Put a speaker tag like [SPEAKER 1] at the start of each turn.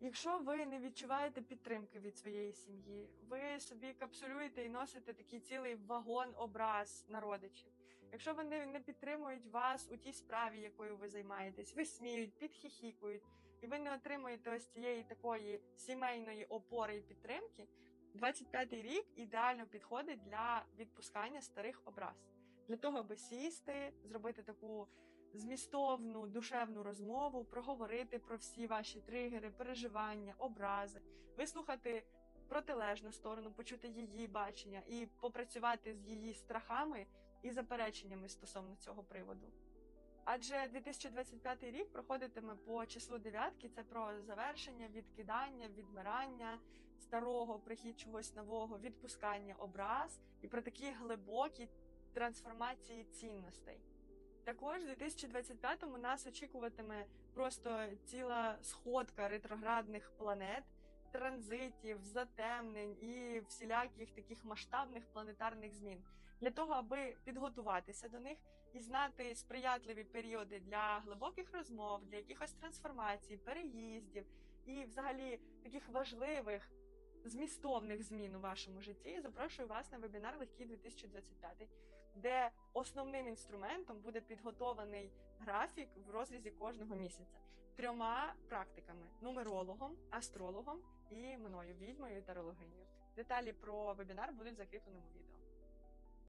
[SPEAKER 1] Якщо ви не відчуваєте підтримки від своєї сім'ї, ви собі капсулюєте і носите такий цілий вагон образ на родичів. Якщо вони не підтримують вас у тій справі, якою ви займаєтесь, висміють, підхихікують, і ви не отримуєте ось цієї такої сімейної опори і підтримки, 25-й рік ідеально підходить для відпускання старих образ, для того, аби сісти, зробити таку змістовну душевну розмову, проговорити про всі ваші тригери, переживання, образи, вислухати протилежну сторону, почути її бачення і попрацювати з її страхами і запереченнями стосовно цього приводу. Адже 2025 рік проходитиме по числу дев'ятки. Це про завершення, відкидання, відмирання старого, прихід чогось нового, відпускання образ і про такі глибокі трансформації цінностей. Також в 2025-му нас очікуватиме просто ціла сходка ретроградних планет, транзитів, затемнень і всіляких таких масштабних планетарних змін. Для того, аби підготуватися до них і знати сприятливі періоди для глибоких розмов, для якихось трансформацій, переїздів і, взагалі, таких важливих змістовних змін у вашому житті. Запрошую вас на вебінар Легкий 2025, де основним інструментом буде підготований графік в розрізі кожного місяця трьома практиками: нумерологом, астрологом і мною, відьмою та тарологинею. Деталі про вебінар будуть закріпленому відео.